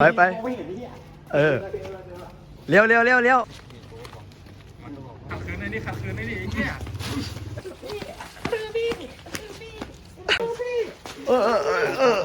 ไปไปเออเลี้ยวเลี้ยวเลี้ยวเลี้ยวขัดขืนในนี่ขัดขืนในนี่ไอ้เนี่ยเออเออเออเออ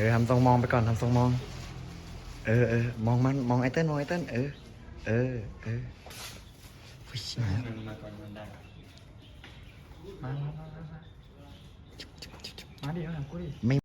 ออทำทรงมองไปก่อนทำทรงมอง เออเออมองมันมองไอเติ้ลมองไอเติ้ลเออ เออเอออุ๊ยมาแล้วมาก่อนมันได้มามามามามาดิมาหลังกูดิไม่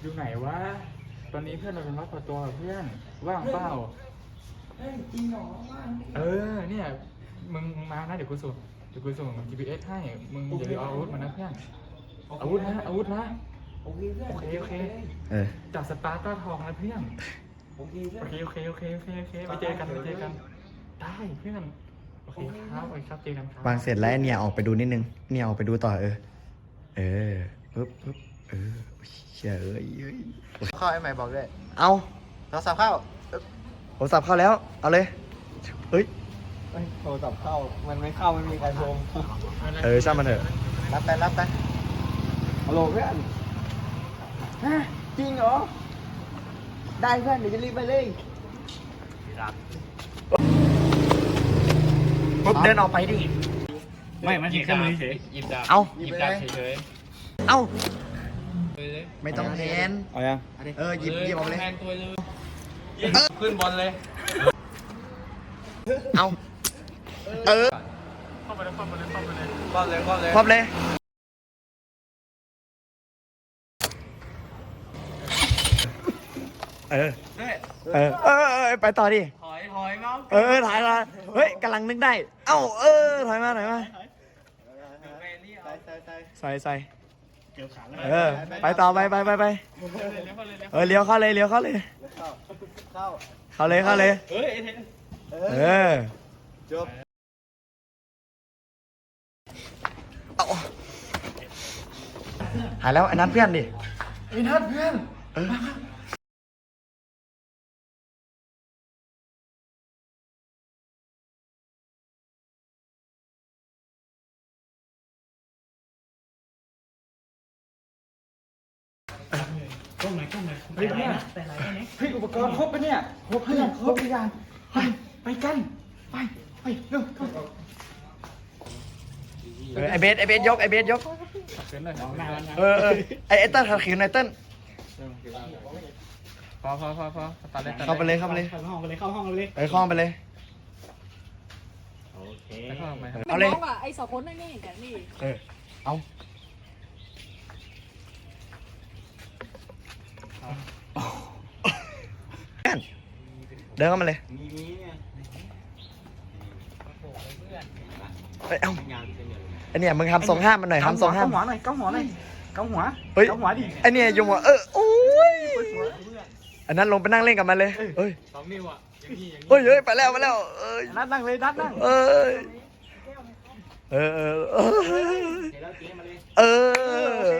อยู่ไหนวะ ตอนนี้เพื่อนเราเป็นวัดประตัวเพื่อนว่างเปล่า เฮ้ยจริงเหรอว่างเออเนี่ยมึงมึงมานะเดี๋ยวกูส่งเดี๋ยวกูส่ง GPS ให้มึงอย่าลืมเอาอาวุธมานะเพื่อนอาวุธนะอาวุธนะ โอเคเพื่อนโอเคโอเค เออ จับสปาร์ต้าทองนะเพื่อนโอเคเพื่อโอนเคโอเคโอเคโอเคโอเคไปเจอกันไปเจอกัน ได้เพื่อนโอเคครับโอเคครับเจอกันครับ วางเสร็จแล้วเนี่ยออกไปดูนิดนึง เนี่ยออกไปดูต่อเออ เออปึ๊บปึ๊บ เออเฉยเอ้ยเข้าไอ้ใหม่บอกด้วยเอาโทรศัพท์เข้าปึ๊บโทรศัพท์เข้าแล้ว เอาเลย เฮ้ยโทรศัพท์เข้า มันไม่เข้ามันมีการโทรเออช่างมันเถอะ รับไปรับไปฮัลโหลเพื่อนฮะจริงเหรอ ได้เพื่อนเดี๋ยวจะรีบไปเลยปุ๊บเดินออกไปดิ ไม่มันหยิบดาบเฉยหยิบดาบเอาหยิบดาบเฉยเอ้าๆเลยเลย ไม่ต้องแทนเอายังเออหยิบหยิบออกมาเลย แทนตัวเลยขึ้นบอลเลย เอา เออเข้าไปเลยเข้าไปเลยเข้าไปเลยบอลเลยบอลเลยครบเลยเออเออ เออ เออ ไปต่อดิ ถอยถอยเมาเออถ่ายมาเฮ้ยกำลังนึกได้ เอ้า เออ ถอยมา ถอยมา ใส่ใส่ เออ ไปต่อไปไปไปไปเออเลี้ยวเข้าเลยเลี้ยวเข้าเลยเข้าเข้าเลยเข้าเลยเฮ้ยเออจบเอาหายแล้วไอ้นัทเพื่อนดิไอ้นัดเพื่อน พื่อนเฮ้ยอุปกรณ์ครบปะเนี่ยครบเพื่อนครบทุกอย่างไปไปกันไปไปเร็วเออไอเบสไอเบสยกไอเบสยกเกินเลยเอาหน้าแล้วนะเออเออไอไอเติ้ลขัดขืนไอเติ้ลพอพอพอพอตัดเลยตัดเข้าไปเลยเข้าไปเลยเข้าห้องไปเลยเข้าห้องไปเลยไปคล้องไปเลยโอเคไปเข้าไปครับเอาเลยน้องอะไอ้สองคนนั่นนี่เห็นกันนี่เออเอา เพื่อนเดินเข้ามาเลยมีมีเนี่ยเอ้ยเอ้างานเป็นอย่างไอเนี่ยมึงทำทรงห้ามมันหน่อยทำทรงห้ามเกาหัวหน่อยเกาหัวหน่อยเกาหัวเฮ้ยเกาหัวดิไอเนี่ยยงหัวเออโอ้ยอันนั้นลงไปนั่งเล่นกับมันเลยเอ้ยสองนิ้วอะอย่างนี้อย่างนี้เฮ้ยเฮ้ยไปแล้วไปแล้วเอ้ยนัดนั่งเลยนัดนั่งเอ้ยเออเออเออเดี๋ยวเราเจ๊มาเลยเออ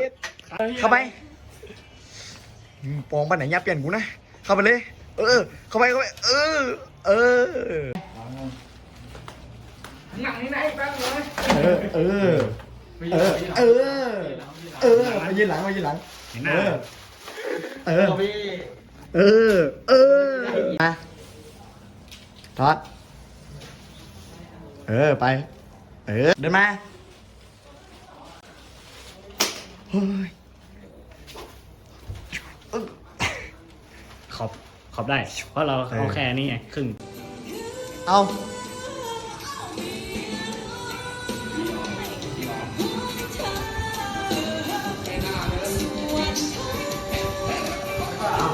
เข้าไปอืม ปองไปไหนอย่าเปลี่ยนกูนะ เข้าไปเลย เออ เข้าไปเข้าไป เออ เออ หนังนี่ไหนแป๊บเลยเออ เออ เออ เออ เออมายืนหลังมายืนหลังเออเออเออ เออมาทอด เออ ไป เออ เดินมา เฮ้ย ขอบขอบได้ เพราะเราเออเอาแค่นี้ไงครึ่งเอา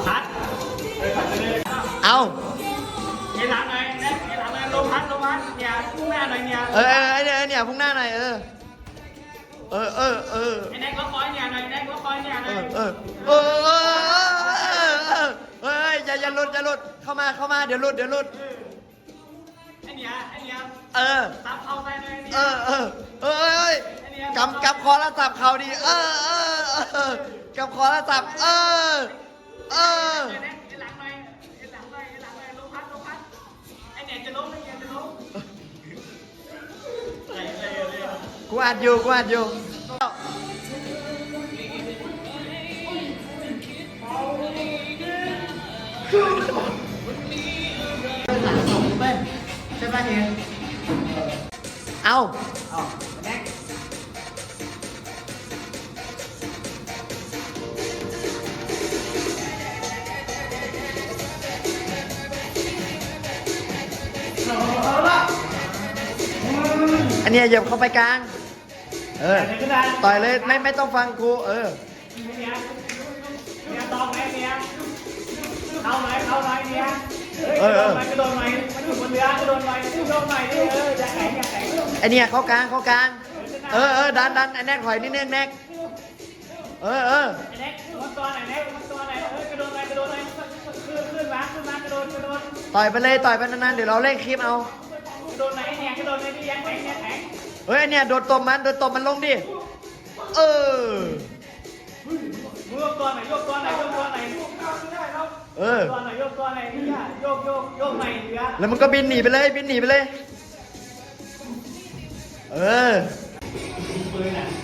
พัดเอาเงี้ยหลังหน่อยเงี้ยหลังหน่อยลมพัดลมพัดเนี่ยพุ่งหน้าหน่อยเนี่ยเออเออไอเนี่ยไอเนี่ยพุ่งหน้าหน่อยเออเออเออเออไอ้แน็กล็อกคอยเนี่ยหน่อยแน็กล็อกคอยเนี่ยหเอน่อยอเออเออเออเออเฮ้ย อย่าอย่าหลุดอย่าหลุดเข้ามาเข้ามาเดี๋ยวหลุดเดี๋ยวหลุด ไอ้เนี่ยไอ้เนี่ยเออ ซับเข้าไปเลยเออเออเออเอ้ยกำกำคอแล้วสับเข่าดี เออเออเออกำคอแล้วสับเออ เออ ไอ้แน็กไอ้หลังหน่อยไอ้หลังหน่อยไอ้หลังหน่อยลมพัดลมพัดไอ้เนี่ยจะล้มไอ้เนี่ยจะล้มกูอัดอยู่กูอัดอยู่ ใช่ป่ะเฮียเอาอันนี้เหยียบเข้าไปกลาง เออ ต่อยเลยไม่ไม่ต้องฟังกูเออ เนี่ยเนี่ยตองไหมเนี่ยเข้าไหมเข้าไหมเนี่ยเฮ้ยเออเออ กระโดดไหมมันอยู่บนเรือกระโดดไหมกระโดดไหมดิเอออย่าแข็งอย่าแข็งไอเนี่ยเข้ากลางเข้ากลาง เออเออดันดันไอแนกถอยนิดนึงแนกเออเออไอ้เน็กมันตัวไหนเน็กมันตัวไหนเออกระโดดไหมกระโดดไหมขึ้นขึ้นมาขึ้นมากระโดดกระโดดต่อยไปเลยต่อยไปนานๆเดี๋ยวเราเล่นคลิปเอา กระโดดไหนเนี่ยกระโดดไหนดิยังแข็งยังแข็งเฮ้ยไอเนี่ยโดดตบมันโดดตบมันลงดิ เออโยกตัวไหนโยกตัวไหนโยกตัวไหน เออ ตัวไหนโยกตัวไหนเนี่ยโยกโยกโยกไหนเรือแล้วมันก็บินหนีไปเลย บินหนีไปเลย เออ ਨੀ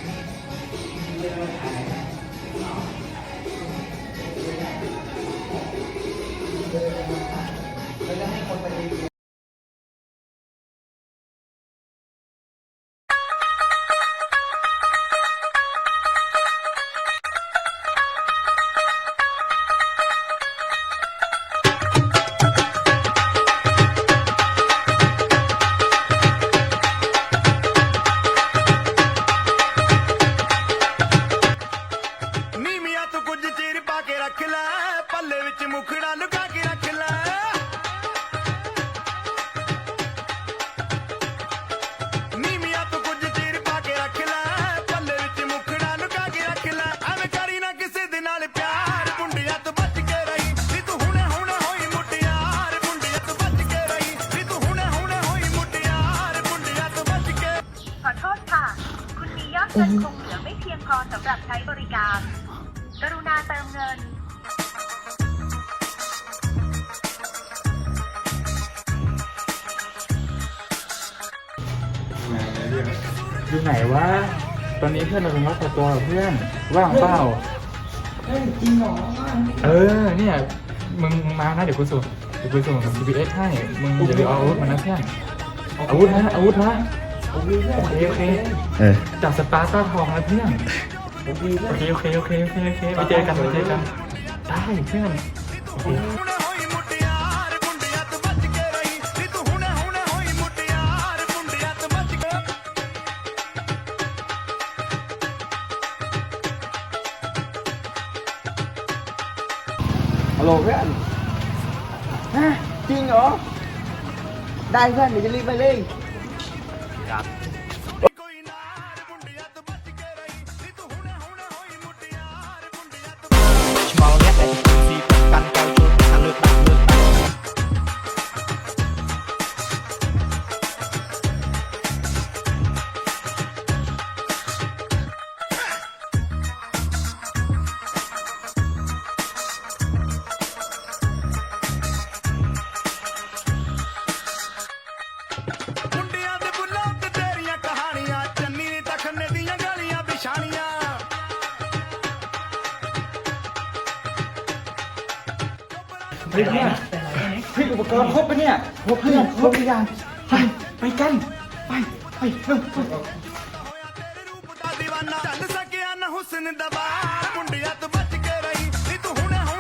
งินคงเหลือไม่เพียงพอสำหรับใช้บริการ กรุณาเติมเงิน อยู่ไหนวะ ตอนนี้เพื่อนเราเป็นรักตัวกับเพื่อน ว่างเปล่าจริงหรอเออ เนี่ย มึงมานะเดี๋ยวกูส่งเดี๋ยวกูส่ง GPS ให้ มึงอย่าลืมเอาอาวุธมานะเพื่อน อาวุธนะอาวุธนะ โอเคโอเคเออจากสปาร์ต้าทองแล้วเพื่อนโอเคโอเคโอเคโอเคโอเคไปเจอกันไปเจอกันได้เพื่อนฮัลโหลเพื่อนฮะจริงเหรอ ได้เพื่อนเดี๋ยวจะรีบไปเลย เฮ้ยเพื่อนเฮ้ยอุปกรณ์ครบปะเนี่ยครบเพื่อนครบทุกอย่างไปไปกันไปไปเร็วเร็ว ਦੀਵਾਨਾ ਚੱਲ ਸਕਿਆ ਨਾ ਹੁਸਨ ਦਾ ਬਾਰ ਮੁੰਡਿਆ ਤੋਂ ਬਚ ਕੇ ਰਹੀ ਨੀ ਤੂੰ ਹੁਣੇ ਹੁਣ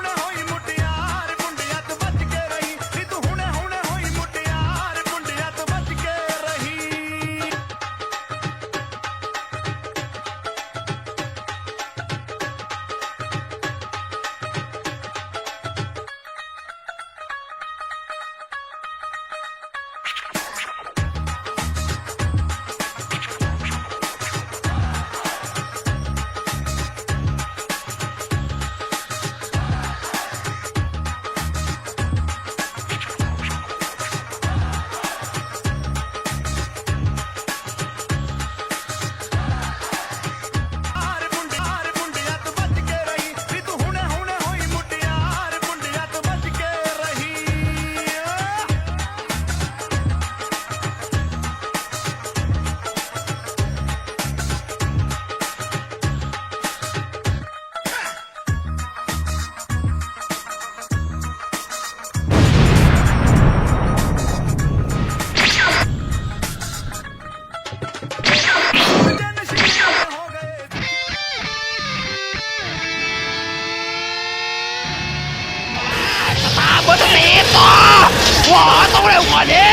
ว่านี้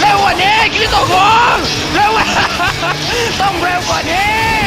เร็วกว่านี้คริสโตโกงเร็วต้องเร็วกว่านี้